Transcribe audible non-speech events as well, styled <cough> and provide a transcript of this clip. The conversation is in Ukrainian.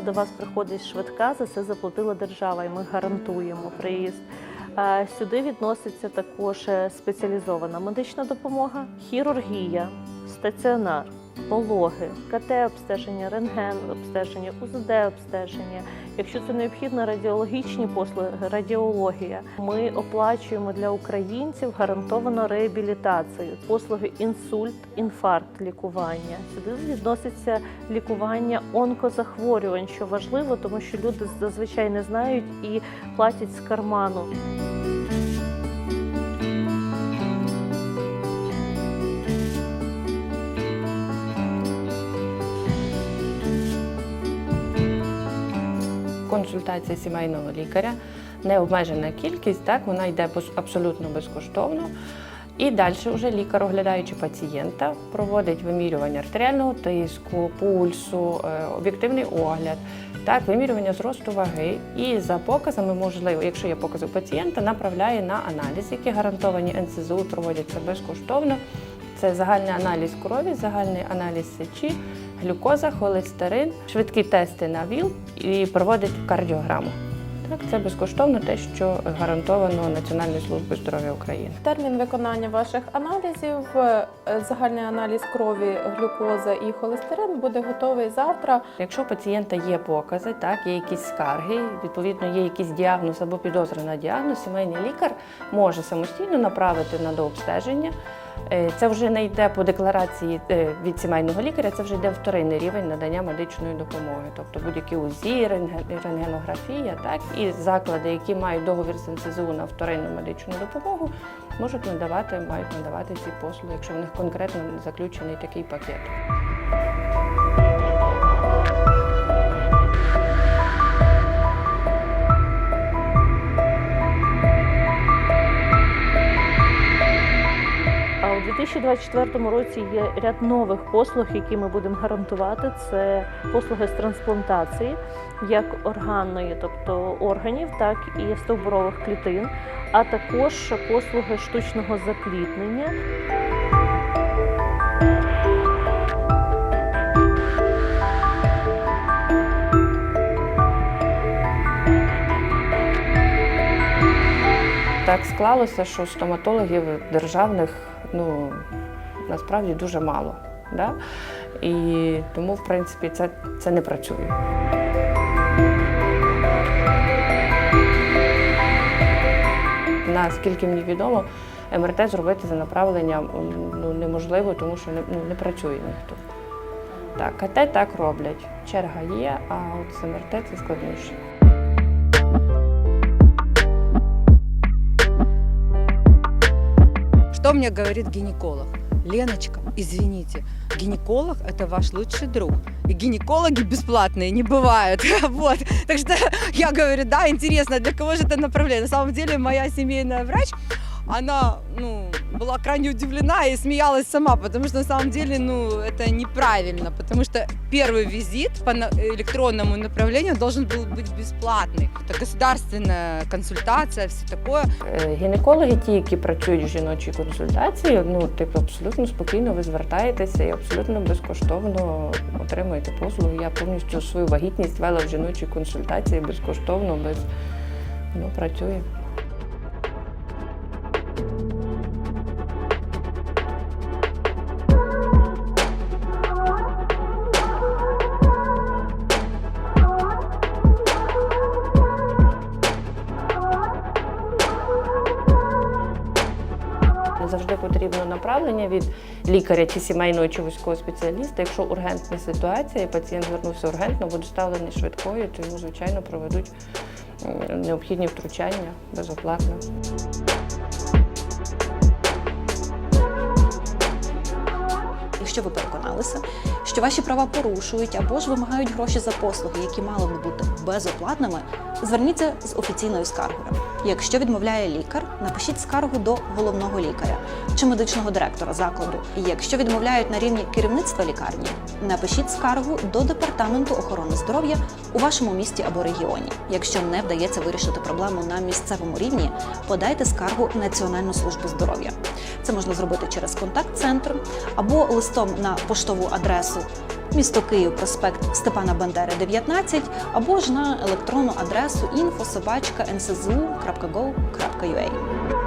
до вас приходить швидка, за це заплатила держава, і ми гарантуємо приїзд. Сюди відноситься також е, спеціалізована медична допомога, хірургія, стаціонар, пологи, КТ-обстеження, рентген-обстеження, УЗД-обстеження. Якщо це необхідно, радіологічні послуги, радіологія. Ми оплачуємо для українців гарантовано реабілітацію, послуги інсульт, інфаркт, лікування. Сюди відноситься лікування онкозахворювань, що важливо, тому що люди зазвичай не знають і платять з карману. Консультація сімейного лікаря, необмежена кількість, так вона йде абсолютно безкоштовно. І далі вже лікар, оглядаючи пацієнта, проводить вимірювання артеріального тиску, пульсу, е, об'єктивний огляд, так, вимірювання зросту ваги. І за показами, можливо, якщо є покази у пацієнта, направляє на аналіз, які гарантовані НСЗУ проводяться безкоштовно. Це загальний аналіз крові, загальний аналіз сечі, глюкоза, холестерин, швидкі тести на ВІЛ і проводить кардіограму. Так, це безкоштовно те, що гарантовано Національною службою здоров'я України. Термін виконання ваших аналізів, е, загальний аналіз крові, глюкоза і холестерин буде готовий завтра. Якщо у пацієнта є покази, так є якісь скарги, відповідно є якийсь діагноз або підозра на діагноз, сімейний лікар може самостійно направити на дообстеження. Е, Це вже не йде по декларації е, від сімейного лікаря, це вже йде вторинний рівень надання медичної допомоги, тобто будь-які УЗІ, рентгенографія, так і заклади, які мають договір з НСЗУ на вторинну медичну допомогу, можуть надавати, мають надавати ці послуги, якщо в них конкретно заключений такий пакет. 2024 році є ряд нових послуг, які ми будемо гарантувати. Це послуги з трансплантації, як органної, тобто органів, так і стовбурових клітин, а також послуги штучного запліднення. Так склалося, що стоматологів державних ну, насправді дуже мало. Да? І тому, в принципі, це, це не працює. Наскільки мені відомо, МРТ зробити за направленням ну, неможливо, тому що не, ну, не працює ніхто. Так, КТ так роблять. Черга є, а от з МРТ це складніше. Что мне говорит гинеколог? Леночка, извините, гинеколог – это ваш лучший друг. И гинекологи бесплатные не бывают. <laughs> Вот. Так что я говорю, да, интересно, для кого же это направление? На самом деле моя семейная врач, она ну, была крайне удивлена и смеялась сама, потому что на самом деле ну, это неправильно, потому что первый визит по на- электронному направлению должен был быть бесплатный. Это государственная консультация, все такое. Е, Гінекологи, ті, які працюють в жіночій консультації, ну типу абсолютно спокійно ви звертаєтеся і абсолютно безкоштовно отримуєте послуги. Я повністю свою вагітність вела в жіночій консультації безкоштовно, без ну працює. Завжди потрібно направлення від лікаря чи сімейного чи військового спеціаліста. Якщо ургентна ситуація, і пацієнт звернувся ургентно, буде ставлений швидкою, то йому, звичайно, проведуть необхідні втручання безоплатно. Якщо ви переконалися, що ваші права порушують або ж вимагають гроші за послуги, які мали би бути безоплатними, зверніться з офіційною скаргою. Якщо відмовляє лікар, напишіть скаргу до головного лікаря чи медичного директора закладу. Якщо відмовляють на рівні керівництва лікарні, напишіть скаргу до департаменту охорони здоров'я у вашому місті або регіоні. Якщо не вдається вирішити проблему на місцевому рівні, подайте скаргу Національну службу здоров'я. Це можна зробити через контакт-центр або листом на поштову адресу місто Київ, проспект Степана Бандери, 19, або ж на електронну адресу info.nszzu.gov.ua.